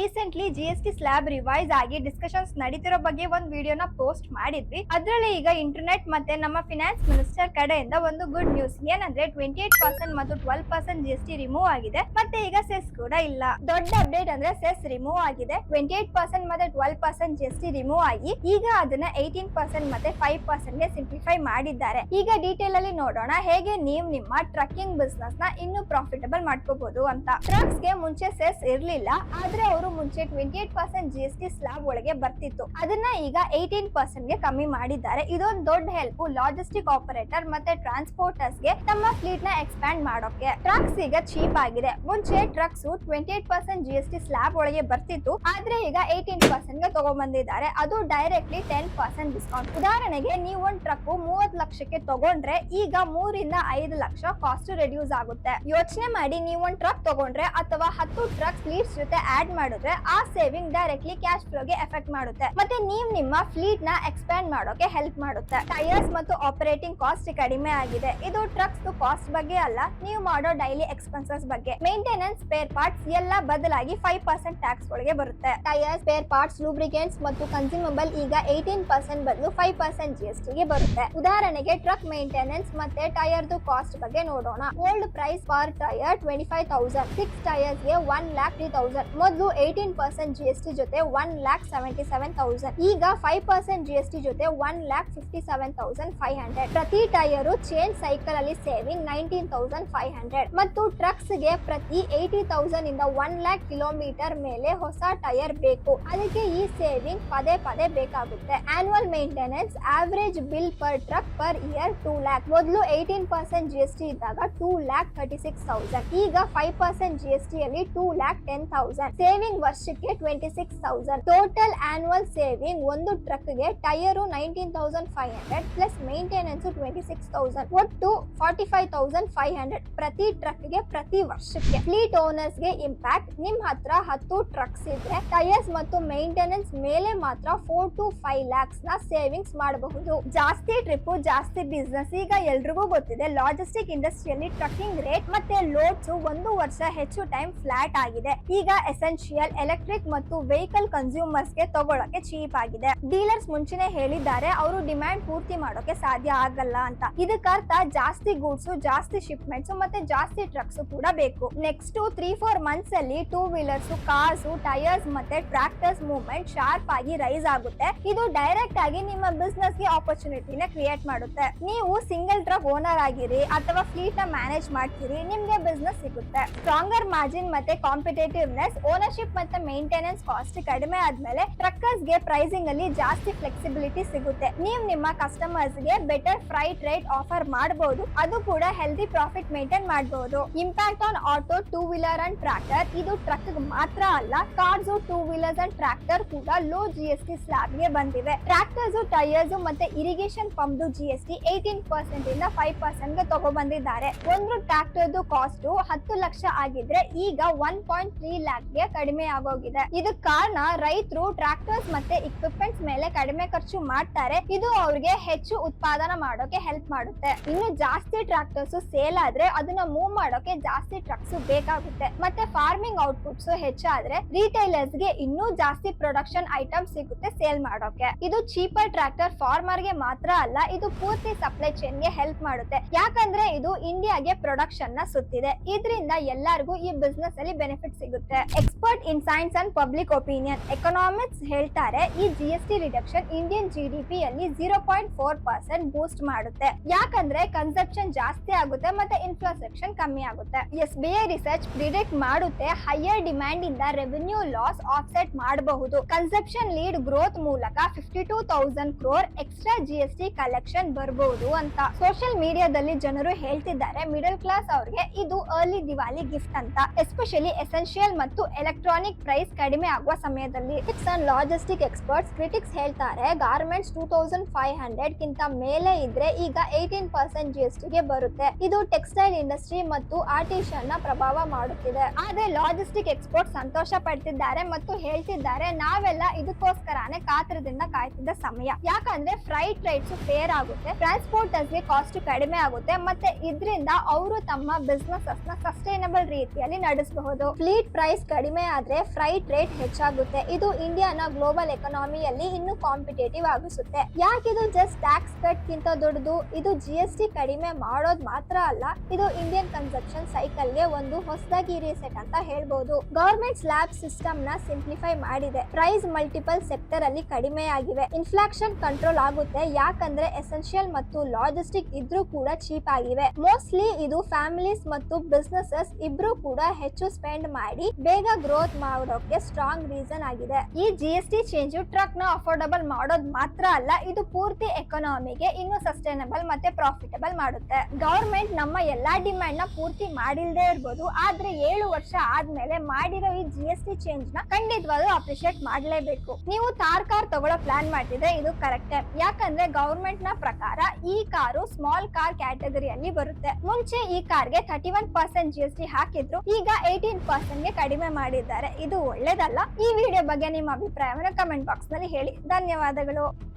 Recently G S T slab revise ಆಗಿ discussions ನಡೀತಿರೋ ಬಗ್ಗೆ ಒಂದು ವಿಡಿಯೋನ ಪೋಸ್ಟ್ ಮಾಡಿದ್ವಿ. ಅದರಲ್ಲಿ ಈಗ ಇಂಟರ್ನೆಟ್ ಮತ್ತೆ ನಮ್ಮ ಫಿನಾನ್ಸ್ ಮಿನಿಸ್ಟರ್ ಕಡೆಯಿಂದ ಒಂದು ಗುಡ್ ನ್ಯೂಸ್ ಏನಂದ್ರೆ ಟ್ವೆಂಟಿ ಏಟ್ ಪರ್ಸೆಂಟ್ ಮತ್ತು twelve percent G S T remove ಆಗಿದೆ. ಮತ್ತೆ ಈಗ ಸೆಸ್ ಕೂಡ ಇಲ್ಲ. ದೊಡ್ಡ ಅಪ್ಡೇಟ್ ಅಂದ್ರೆ ಸೆಸ್ ರಿಮೂವ್ ಆಗಿದೆ. ಟ್ವೆಂಟಿ ಏಟ್ ಪರ್ಸೆಂಟ್ ಮತ್ತೆ twelve percent G S T remove ಆಗಿ ಈಗ ಅದನ್ನ ಏಯ್ಟೀನ್ ಪರ್ಸೆಂಟ್ ಮತ್ತೆ ಫೈವ್ ಪರ್ಸೆಂಟ್ಗೆ ಸಿಂಪ್ಲಿಫೈ ಮಾಡಿದ್ದಾರೆ. ಈಗ ಡೀಟೇಲ್ ಅಲ್ಲಿ ನೋಡೋಣ ಹೇಗೆ ನೀವು ನಿಮ್ಮ ಟ್ರಕ್ಕಿಂಗ್ ಬಿಸ್ನೆಸ್ನ ಇನ್ನು ಪ್ರಾಫಿಟಬಲ್ ಮಾಡ್ಕೋಬಹುದು ಅಂತ. ಟ್ರಕ್ಸ್ಗೆ ಮುಂಚೆ ಸೆಸ್ ಇರ್ಲಿಲ್ಲ, ಆದ್ರೆ ಅವರು ಮುಂಚೆ twenty eight percent G S T slab ಒಳಗೆ ಬರ್ತಿತ್ತು. ಅದನ್ನ ಈಗ ಏಯ್ಟೀನ್ ಪರ್ಸೆಂಟ್ಗೆ ಕಮ್ಮಿ ಮಾಡಿದ್ದಾರೆ. ಇದೊಂದು ದೊಡ್ಡ ಹೆಲ್ಪ್ ಲಾಜಿಸ್ಟಿಕ್ ಆಪರೇಟರ್ ಮತ್ತೆ ಟ್ರಾನ್ಸ್ಪೋರ್ಟರ್ಸ್ಗೆ ತಮ್ಮ ಫ್ಲೀಟ್ನ ಎಕ್ಸ್ಪ್ಯಾಂಡ್ ಮಾಡೋಕೆ. ಟ್ರಕ್ಸ್ ಈಗ ಚೀಪ್ ಆಗಿದೆ. ಮುಂಚೆ trucks twenty eight percent G S T slab ಒಳಗೆ ಬರ್ತಿತ್ತು. ಆದ್ರೆ ಈಗ ಏಯ್ಟೀನ್ ಪರ್ಸೆಂಟ್ಗೆ ತಗೊಂಡ್ಬಂದಿದ್ದಾರೆ ಅದು ಡೈರೆಕ್ಟ್ಲಿ ಟೆನ್ ಪರ್ಸೆಂಟ್ ಡಿಸ್ಕೌಂಟ್ ಉದಾಹರಣೆಗೆ ನೀವು ಒಂದ್ ಟ್ರಕ್ ಮೂವತ್ ಲಕ್ಷಕ್ಕೆ ತಗೊಂಡ್ರೆ ಈಗ ಮೂರಿಂದ ಐದು ಲಕ್ಷ ಕಾಸ್ಟ್ ರೆಡ್ಯೂಸ್ ಆಗುತ್ತೆ. ಯೋಚನೆ ಮಾಡಿ ನೀವು ಒಂದ್ ಟ್ರಕ್ ತಗೊಂಡ್ರೆ ಅಥವಾ ಹತ್ತು ಟ್ರಕ್ ಫ್ಲೀಟ್ಸ್ ಜೊತೆ ಆಡ್ ಮಾಡಿದ್ರೆ ಆ ಸೇವಿಂಗ್ ಡೈರೆಕ್ಟ್ಲಿ ಕ್ಯಾಶ್ ಫ್ಲೋಗೆ ಎಫೆಕ್ಟ್ ಮಾಡುತ್ತೆ. ಮತ್ತೆ ನೀವು ನಿಮ್ಮ ಫ್ಲೀಟ್ನ ಎಕ್ಸ್ಪ್ಯಾಂಡ್ ಮಾಡೋಕೆ ಹೆಲ್ಪ್ ಮಾಡುತ್ತೆ. ಟೈರ್ಸ್ ಮತ್ತು ಆಪರೇಟಿಂಗ್ ಕಾಸ್ಟ್ ಕಡಿಮೆ ಆಗಿದೆ. ಇದು ಟ್ರಕ್ಸ್ ಕಾಸ್ಟ್ ಬಗ್ಗೆ ಅಲ್ಲ, ನೀವು ಮಾಡೋ ಡೈಲಿ ಎಕ್ಸ್ಪೆನ್ಸಸ್ ಬಗ್ಗೆ. ಮೇಂಟೆನೆನ್ಸ್ ಸ್ಪೇರ್ ಪಾರ್ಟ್ಸ್ ಎಲ್ಲ ಬದಲಾಗಿ ಫೈವ್ ಪರ್ಸೆಂಟ್ ಟ್ಯಾಕ್ಸ್ ಒಳಗೆ ಬರುತ್ತೆ. ಟೈರ್ ಸ್ಪೇರ್ ಪಾರ್ಟ್ಸ್ ಲೂಬ್ರಿಕೆಂಟ್ಸ್ ಮತ್ತು ಕನ್ಸ್ಯೂಮಬಲ್ ಈಗ ಏಯ್ಟೀನ್ ಪರ್ಸೆಂಟ್ ಬದಲು ಫೈವ್ ಪರ್ಸೆಂಟ್ ಜಿ ಎಸ್ಗೆ ಬರುತ್ತೆ. ಉದಾಹರಣೆಗೆ ಟ್ರಕ್ ಮೇಂಟೆನೆನ್ಸ್ ಮತ್ತೆ ಟೈರ್ ದು ಕಾಸ್ಟ್ ಬಗ್ಗೆ ನೋಡೋಣ. Old price per tyre twenty five thousand six ಟೈರ್ಸ್ಗೆ one lakh three thousand ಮೊದಲು eighteen percent G S T ಜೊತೆ one lakh seventy seven thousand ಈಗ five percent G S T ಜೊತೆ one lakh fifty seven thousand five hundred ಪ್ರತಿ tyre change cycle ಅಲ್ಲಿ saving nineteen thousand five hundred ಮತ್ತು ಟ್ರಕ್ಸ್ಗೆ ಪ್ರತಿ eighty thousand ಇಂದ one lakh kilometre ಮೇಲೆ ಹೊಸ ಟೈರ್ ಬೇಕು. ಅದಕ್ಕೆ ಈ ಸೇವಿಂಗ್ ಪದೇ ಪದೇ ಬೇಕಾಗುತ್ತೆ. Annual maintenance average bill per truck per year two lakh ಮೊದಲು eighteen percent G S T ಇದ್ದಾಗ two lakh thirty six thousand ಈಗ five percent G S T ಅಲ್ಲಿ two lakh ten thousand saving ವರ್ಷಕ್ಕೆ twenty six thousand total annual saving ಒಂದು ಟ್ರಕ್ಗೆ tyre nineteen thousand five hundred plus maintenance twenty six thousand ಒಟ್ಟು forty five thousand five hundred ಪ್ರತಿ ಟ್ರಕ್ಗೆ ಪ್ರತಿ ವರ್ಷಕ್ಕೆ. Fleet ಓನರ್ಸ್ಗೆ impact ನಿಮ್ ಹತ್ರ ಹತ್ತು ಟ್ರಕ್ಸ್ ಇದ್ರೆ ಟೈರ್ಸ್ ಮತ್ತು ಮೈಂಟೆನೆನ್ಸ್ ಮೇಲೆ ಮಾತ್ರ ಫೋರ್ ಟು ಫೈವ್ ಲ್ಯಾಕ್ಸ್ನ ಸೇವಿಂಗ್ಸ್ ಮಾಡಬಹುದು. ಜಾಸ್ತಿ ಟ್ರಿಪ್ ಜಾಸ್ತಿ ಬಿಸ್ನೆಸ್ ಈಗ ಎಲ್ರಿಗೂ ಗೊತ್ತಿದೆ. ಲಾಜಿಸ್ಟಿಕ್ ಇಂಡಸ್ಟ್ರಿಯಲ್ಲಿ ಟ್ರಕ್ಕಿಂಗ್ ರೇಟ್ ಮತ್ತೆ ಲೋಡ್ಸ್ ಒಂದು ವರ್ಷ ಹೆಚ್ಚು ಟೈಮ್ ಫ್ಲಾಟ್ ಆಗಿದೆ. ಈಗ ಎಸೆನ್ಷಿಯಲ್ ಎಲೆಕ್ಟ್ರಿಕ್ ಮತ್ತು ವೆಹಿಕಲ್ ಕನ್ಸ್ಯೂಮರ್ಸ್ಗೆ ತಗೊಳಕ್ಕೆ ಚೀಪ್ ಆಗಿದೆ. ಡೀಲರ್ಸ್ ಮುಂಚೆನೆ ಹೇಳಿದ್ದಾರೆ, ಅವರು ಡಿಮ್ಯಾಂಡ್ ಪೂರ್ತಿ ಮಾಡೋಕೆ ಸಾಧ್ಯ ಆಗಲ್ಲ ಅಂತ. ಇದಕ್ಕರ್ಥ ಜಾಸ್ತಿ ಗೂಡ್ಸ್ ಜಾಸ್ತಿ ಶಿಪ್ಮೆಂಟ್ಸ್ ಮತ್ತೆ ಜಾಸ್ತಿ ಟ್ರಕ್ಸ್ ಕೂಡ ಬೇಕು. ನೆಕ್ಸ್ಟ್ ತ್ರೀ ಫೋರ್ ಮಂತ್ಸ್ ಅಲ್ಲಿ ಟೂ ವೀಲರ್ಸ್ ಕಾರ್ಸ್ ಟೈರ್ಸ್ ಮತ್ತೆ ಟ್ರಾಕ್ಟರ್ಸ್ ಮೂವ್ಮೆಂಟ್ ಶಾರ್ಪ್ ಆಗಿ ರೈಸ್ ಆಗುತ್ತೆ. ಇದು ಡೈರೆಕ್ಟ್ ಆಗಿ ನಿಮ್ಮ ಬಿಸ್ನೆಸ್ಗೆ ಆಪರ್ಚುನಿಟಿನ ಕ್ರಿಯೇಟ್ ಮಾಡುತ್ತೆ. ನೀವು ಸಿಂಗಲ್ ಟ್ರಕ್ ಓನರ್ ಆಗಿರಿ ಅಥವಾ ಫ್ಲೀಟ್ನ ಮ್ಯಾನೇಜ್ ಮಾಡ್ತೀರಿ, ನಿಮ್ಗೆ ಬಿಸ್ನೆಸ್ ಸಿಗುತ್ತೆ. ಸ್ಟ್ರಾಂಗರ್ ಮಾರ್ಜಿನ್ ಮತ್ತೆ ಕಾಂಪಿಟೇಟಿವ್ನೆಸ್ ಓನರ್ಶಿಪ್ ಮತ್ತೆ ಮೇಂಟೆನೆನ್ಸ್ ಕಾಸ್ಟ್ ಕಡಿಮೆ ಆದ್ಮೇಲೆ ಟ್ರಕ್ಕರ್ಸ್ಗೆ ಪ್ರೈಸಿಂಗ್ ಅಲ್ಲಿ ಜಾಸ್ತಿ ಫ್ಲೆಕ್ಸಿಬಿಲಿಟಿ ಸಿಗುತ್ತೆ. ನೀವು ನಿಮ್ಮ ಕಸ್ಟಮರ್ಸ್ಗೆ ಬೆಟರ್ ಫ್ರೈಟ್ ರೇಟ್ ಆಫರ್ ಮಾಡಬಹುದು ಅದು ಕೂಡ ಹೆಲ್ದಿ ಪ್ರಾಫಿಟ್ ಮೇಂಟೈನ್ ಮಾಡಬಹುದು impact on auto two wheeler and tractor ಇದು ಟ್ರಕ್ ಮಾತ್ರ ಅಲ್ಲ cars two wheelers and tractor ಕೂಡ ಲೋ ಜಿ ಎಸ್ ಟಿ ಸ್ಲಾಬ್ಗೆ ಬಂದಿವೆ. ಟ್ರಾಕ್ಟರ್ಸ್ ಟೈರ್ಸ್ ಮತ್ತೆ irrigation pump G S T eighteen percent ಇಂದ ಫೈವ್ ಪರ್ಸೆಂಟ್ಗೆ ತಗೊಬಂದಿದ್ದಾರೆ ಒಂದು ಟ್ರಾಕ್ಟರ್ ಕಾಸ್ಟ್ ಹತ್ತು ಲಕ್ಷ ಆಗಿದ್ರೆ ಈಗ ಒನ್ ಪಾಯಿಂಟ್ ತ್ರೀ ಲ್ಯಾಕ್ಗೆ ಕಡಿಮೆ ಆಗೋಗಿದೆ. ಇದಕ್ ಕಾರಣ ರೈತರು ಟ್ರಾಕ್ಟರ್ಸ್ ಮತ್ತೆ ಇಕ್ವಿಪ್ಮೆಂಟ್ಸ್ ಮೇಲೆ ಕಡಿಮೆ ಖರ್ಚು ಮಾಡ್ತಾರೆ. ಇದು ಅವ್ರಿಗೆ ಹೆಚ್ಚು ಉತ್ಪಾದನೆ ಮಾಡೋಕೆ ಹೆಲ್ಪ್ ಮಾಡುತ್ತೆ. ಇನ್ನು ಜಾಸ್ತಿ ಟ್ರಾಕ್ಟರ್ಸ್ ಸೇಲ್ ಆದ್ರೆ ಅದನ್ನ ಮೂವ್ ಮಾಡೋಕೆ ಜಾಸ್ತಿ ಟ್ರಕ್ಸ್ ಬೇಕಾಗುತ್ತೆ. ಮತ್ತೆ ಫಾರ್ಮಿಂಗ್ ಔಟ್ಪುಟ್ಸ್ ಹೆಚ್ಚಾದ್ರೆ ರಿಟೈಲರ್ಸ್ಗೆ ಇನ್ನೂ ಜಾಸ್ತಿ ಪ್ರೊಡಕ್ಷನ್ ಐಟಮ್ ಸಿಗುತ್ತೆ ಸೇಲ್ ಮಾಡೋಕೆ. ಇದು ಚೀಪರ್ ಟ್ರಾಕ್ಟರ್ ಫಾರ್ಮರ್ಗೆ ಮಾತ್ರ ಅಲ್ಲ, ಇದು ಪೂರ್ತಿ ಸಪ್ಲೈ ಚೈನ್ಗೆ ಹೆಲ್ಪ್ ಮಾಡುತ್ತೆ. ಯಾಕಂದ್ರೆ ಇದು ಇಂಡಿಯಾಗೆ ಪ್ರೊಡಕ್ಷನ್ನ ಸುತ್ತಿದೆ. ಇದರಿಂದ ಎಲ್ಲರಿಗೂ ಈ ಬಿಸ್ನೆಸ್ ಅಲ್ಲಿ ಬೆನಿಫಿಟ್ ಸಿಗುತ್ತೆ. Expert in science and public opinion economics ಹೇಳ್ತಾರೆ, ಈ G S T reduction Indian G D P ಅಲ್ಲಿ zero point four percent boost ಮಾಡುತ್ತೆ. ಯಾಕಂದ್ರೆ ಕನ್ಸಪ್ಷನ್ ಜಾಸ್ತಿ ಆಗುತ್ತೆ ಮತ್ತೆ ಇನ್ಫ್ರಾಸ್ಟ್ರಕ್ಷನ್ ಕಮ್ಮಿ ಆಗುತ್ತೆ. S B I research predict ಮಾಡುತ್ತೆ ಹೈಯರ್ ಡಿಮ್ಯಾಂಡ್ ಇಂದ ರೆವಿನ್ಯೂ ಲಾಸ್ ಆಫ್ಸೆಟ್ ಮಾಡಬಹುದು. ಕನ್ಸಪ್ಷನ್ ಲೀಡ್ ಗ್ರೋತ್ ಮೂಲಕ fifty two thousand crore extra G S T collection ಬರಬಹುದು ಅಂತ. ಸೋಷಿಯಲ್ ಮೀಡಿಯಾದಲ್ಲಿ ಜನರು ಹೇಳ್ತಿದ್ದಾರೆ ಮಿಡಲ್ ಕ್ಲಾಸ್ ಅವ್ರಿಗೆ ಇದು ಅರ್ಲಿ ದಿವಾಲಿ ಗಿಫ್ಟ್ ಅಂತ. ಎಸ್ಪೆಷಲಿ ಎಸೆನ್ಷಿಯಲ್ ಮತ್ತು ಎಲೆಕ್ಟ್ರಾನಿಕ್ ಪ್ರೈಸ್ ಕಡಿಮೆ ಆಗುವ ಸಮಯದಲ್ಲಿ ಅಂಡ್ ಲಾಜಿಸ್ಟಿಕ್ ಎಕ್ಸ್ಪರ್ಟ್ಸ್ ಕ್ರಿಟಿಕ್ಸ್ ಹೇಳ್ತಾರೆ garments two thousand five hundred ಗಿಂತ ಮೇಲೆ ಇದ್ರೆ ಈಗ ಏಯ್ಟೀನ್ ಪರ್ಸೆಂಟ್ ಜಿ ಎಸ್ ಟಿಗೆ ಬರುತ್ತೆ. ಇದು ಟೆಕ್ಸ್ಟೈಲ್ ಇಂಡಸ್ಟ್ರಿ ಮತ್ತು ಆರ್ಟಿಷನ್ನ ಪ್ರಭಾವ ಮಾಡುತ್ತಿದೆ. ಆದ್ರೆ ಲಾಜಿಸ್ಟಿಕ್ ಎಕ್ಸ್ಪರ್ಟ್ ಸಂತೋಷ ಪಡ್ತಿದ್ದಾರೆ ಮತ್ತು ಹೇಳ್ತಿದ್ದಾರೆ, ನಾವೆಲ್ಲ ಇದಕ್ಕೋಸ್ಕರನೇ ಕಾತ್ರದಿಂದ ಕಾಯ್ತಿದ್ದ ಸಮಯ. ಯಾಕಂದ್ರೆ ಫ್ರೈಟ್ ರೈಟ್ಸ್ ಫೇರ್ ಆಗುತ್ತೆ ಟ್ರಾನ್ಸ್ಪೋರ್ಟರ್ಸ್ಗೆ ಕಾಸ್ಟ್ ಕಡಿಮೆ ಆಗುತ್ತೆ, ಮತ್ತೆ ಇದರಿಂದ ಅವರು ತಮ್ಮ ಬಿಸ್ನೆಸ್ನ ಸಸ್ಟೈನಬಲ್ ರೀತಿಯಲ್ಲಿ ನಡೆಸಬಹುದು. ಫ್ಲೀಟ್ ಪ್ರೈಸ್ ಕಡಿಮೆ ಆದ್ರೆ ಅಂದ್ರೆ ಫ್ರೈಟ್ ರೇಟ್ ಹೆಚ್ಚಾಗುತ್ತೆ. ಇದು ಇಂಡಿಯಾನ ಗ್ಲೋಬಲ್ ಎಕನಾಮಿಯಲ್ಲಿ ಇನ್ನು ಕಾಂಪಿಟೇಟಿವ್ ಆಗಿಸುತ್ತೆ. ಯಾಕಿದು ಜಸ್ಟ್ ಟ್ಯಾಕ್ಸ್ ಕಟ್ ಗಿಂತ ದೊಡ್ಡದು? ಇದು ಜಿ ಎಸ್ ಟಿ ಕಡಿಮೆ ಮಾಡೋದ್ ಮಾತ್ರ ಅಲ್ಲ, ಇದು ಇಂಡಿಯನ್ ಕನ್ಸಪ್ಷನ್ ಸೈಕಲ್ಗೆ ಒಂದು ಹೊಸದಾಗಿ ರೀಸೆಟ್ ಅಂತ ಹೇಳ್ಬಹುದು ಗವರ್ಮೆಂಟ್ ಸ್ಲ್ಯಾಬ್ ಸಿಸ್ಟಮ್ನ ಸಿಂಪ್ಲಿಫೈ ಮಾಡಿದೆ. ಪ್ರೈಸ್ ಮಲ್ಟಿಪಲ್ ಸೆಕ್ಟರ್ ಅಲ್ಲಿ ಕಡಿಮೆ ಆಗಿವೆ. ಇನ್ಫ್ಲಾಕ್ಷನ್ ಕಂಟ್ರೋಲ್ ಆಗುತ್ತೆ. ಯಾಕಂದ್ರೆ ಎಸೆನ್ಷಿಯಲ್ ಮತ್ತು ಲಾಜಿಸ್ಟಿಕ್ ಇದ್ರೂ ಕೂಡ ಚೀಪ್ ಆಗಿವೆ. ಮೋಸ್ಟ್ಲಿ ಇದು ಫ್ಯಾಮಿಲೀಸ್ ಮತ್ತು ಬಿಸ್ನೆಸಸ್ ಇಬ್ರು ಕೂಡ ಹೆಚ್ಚು ಸ್ಪೆಂಡ್ ಮಾಡಿ, ಬೇಗ ಗ್ರೋತ್ ಮಾಡೋಕೆ ಸ್ಟ್ರಾಂಗ್ ರೀಸನ್ ಆಗಿದೆ. ಈ ಜಿ ಎಸ್ ಟಿ ಚೇಂಜ್ ಟ್ರಕ್ನ ಅಫೋರ್ಡಬಲ್ ಮಾಡೋದ್ ಮಾತ್ರ ಅಲ್ಲ, ಇದು ಪೂರ್ತಿ ಎಕಾನಮಿಗೆ ಇನ್ನು ಸಸ್ಟೈನಬಲ್ ಮತ್ತೆ ಪ್ರಾಫಿಟಬಲ್ ಮಾಡುತ್ತೆ. ಗವರ್ಮೆಂಟ್ ನಮ್ಮ ಎಲ್ಲಾ ಡಿಮ್ಯಾಂಡ್ನ ಪೂರ್ತಿ ಮಾಡಿಲ್ದೇ ಇರ್ಬೋದು, ಆದ್ರೆ ಏಳು ವರ್ಷ ಆದ್ಮೇಲೆ ಮಾಡಿರೋ ಈ ಜಿ ಎಸ್ ಟಿ ಚೇಂಜ್ನ ಖಂಡಿತವಾಗ್ಲೂ ಅಪ್ರಿಶಿಯೇಟ್ ಮಾಡ್ಲೇಬೇಕು. ನೀವು ತಾರ್ ಕಾರ್ ತಗೊಳ್ಳೋ ಪ್ಲಾನ್ ಮಾಡಿದ್ರೆ ಇದು ಕರೆಕ್ಟ್ ಯಾಕಂದ್ರೆ ಗವರ್ಮೆಂಟ್ನ ಪ್ರಕಾರ ಈ ಕಾರು ಸ್ಮಾಲ್ ಕಾರ್ ಕ್ಯಾಟಗರಿಯಲ್ಲಿ ಬರುತ್ತೆ. ಮುಂಚೆ ಈ ಕಾರ್ಗೆ thirty one percent G S T ಹಾಕಿದ್ರು, ಈಗ ಏಯ್ಟೀನ್ ಪರ್ಸೆಂಟ್ಗೆ ಕಡಿಮೆ ಮಾಡಿದ್ದಾರೆ. ಇದು ಒಳ್ಳೇದಲ್ಲ. ಈ ವಿಡಿಯೋ ಬಗ್ಗೆ ನಿಮ್ಮ ಅಭಿಪ್ರಾಯವನ್ನು ಕಮೆಂಟ್ ಬಾಕ್ಸ್ನಲ್ಲಿ ಹೇಳಿ. ಧನ್ಯವಾದಗಳು.